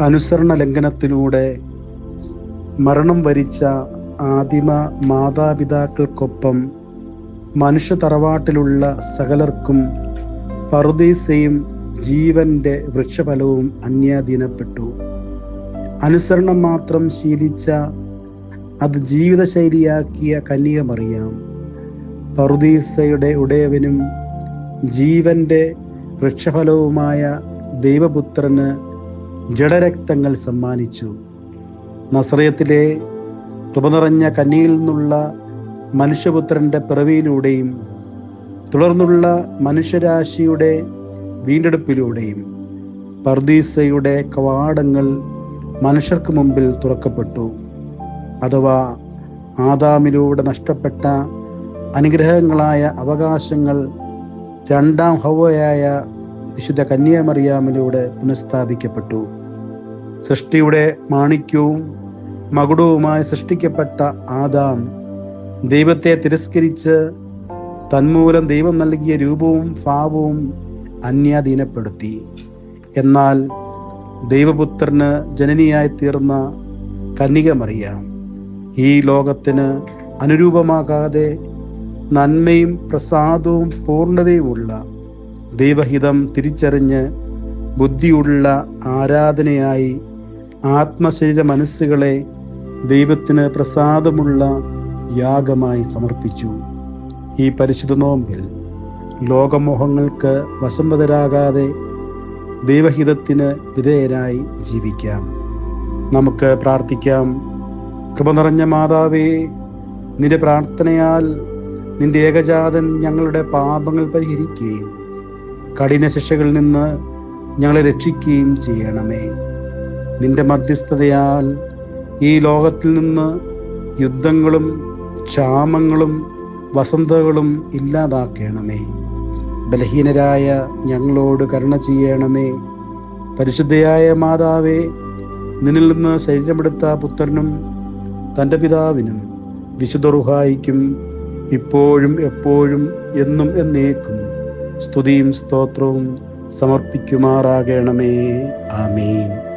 അനുസരണ ലംഘനത്തിലൂടെ മരണം വരിച്ച ആദിമ മാതാപിതാക്കൾക്കൊപ്പം മനുഷ്യ തറവാട്ടിലുള്ള സകലർക്കും പറുദീസയും ജീവന്റെ വൃക്ഷഫലവും അന്യാധീനപ്പെട്ടു. അനുസരണം മാത്രം ശീലിച്ച അത് ജീവിതശൈലിയാക്കിയ കന്യകമറിയാം. പറുദീസയുടെ ഉടയവനും ജീവന്റെ വൃക്ഷഫലവുമായ ദൈവപുത്രന് ജഡരക്തങ്ങൾ സമ്മാനിച്ചു. നസ്രയത്തിലെ കൃപനിറഞ്ഞ കന്നിയിൽ നിന്നുള്ള മനുഷ്യപുത്രന്റെ പിറവിയിലൂടെയും തുടർന്നുള്ള മനുഷ്യരാശിയുടെ വീണ്ടെടുപ്പിലൂടെയും പർദീസയുടെ കവാടങ്ങൾ മനുഷ്യർക്ക് മുമ്പിൽ തുറക്കപ്പെട്ടു. അഥവാ ആദാമിലൂടെ നഷ്ടപ്പെട്ട അനുഗ്രഹങ്ങളായ അവകാശങ്ങൾ രണ്ടാം ഹവയായ വിശുദ്ധ കന്യാമറിയാമിലൂടെ പുനഃസ്ഥാപിക്കപ്പെട്ടു. സൃഷ്ടിയുടെ മാണിക്യവും മകുടവുമായി സൃഷ്ടിക്കപ്പെട്ട ആദാം ദൈവത്തെ തിരസ്കരിച്ച് തന്മൂലം ദൈവം നൽകിയ രൂപവും ഭാവവും അന്യാധീനപ്പെടുത്തി. എന്നാൽ ദൈവപുത്രന് ജനനിയായി തീർന്ന കന്യകമറിയാം. ഈ ലോകത്തിന് അനുരൂപമാകാതെ നന്മയും പ്രസാദവും പൂർണതയുമുള്ള ദൈവഹിതം തിരിച്ചറിഞ്ഞ് ബുദ്ധിയുള്ള ആരാധനയായി ആത്മശരീര മനസ്സുകളെ ദൈവത്തിന് പ്രസാദമുള്ള യാഗമായി സമർപ്പിച്ചു. ഈ പരിശുദ്ധ നോമ്പിൽ ലോകമോഹങ്ങൾക്ക് വശംവതരാകാതെ ദൈവഹിതത്തിന് വിധേയരായി ജീവിക്കാം. നമുക്ക് പ്രാർത്ഥിക്കാം. കൃപ നിറഞ്ഞ മാതാവേ നിന്റെ പ്രാർത്ഥനയാൽ നിന്റെ ഏകജാതൻ ഞങ്ങളുടെ പാപങ്ങൾ പരിഹരിക്കുകയും കഠിന ശിക്ഷകളിൽ നിന്ന് ഞങ്ങളെ രക്ഷിക്കുകയും ചെയ്യണമേ. നിന്റെ മധ്യസ്ഥതയാൽ ഈ ലോകത്തിൽ നിന്ന് യുദ്ധങ്ങളും ക്ഷാമങ്ങളും വസന്തകളും ഇല്ലാതാക്കണമേ. ബലഹീനരായ ഞങ്ങളോട് കരുണ ചെയ്യണമേ. പരിശുദ്ധയായ മാതാവേ നിന്നിൽ നിന്ന് ശരീരമെടുത്ത പുത്രനും തന്റെ പിതാവിനും വിശുദ്ധ റുഹായിക്കും ഇപ്പോഴും എപ്പോഴും എന്നും എന്നേക്കും. സ്തുതിയും സ്തോത്രവും സമർപ്പിക്കുമാറാകണമേ. ആമേൻ.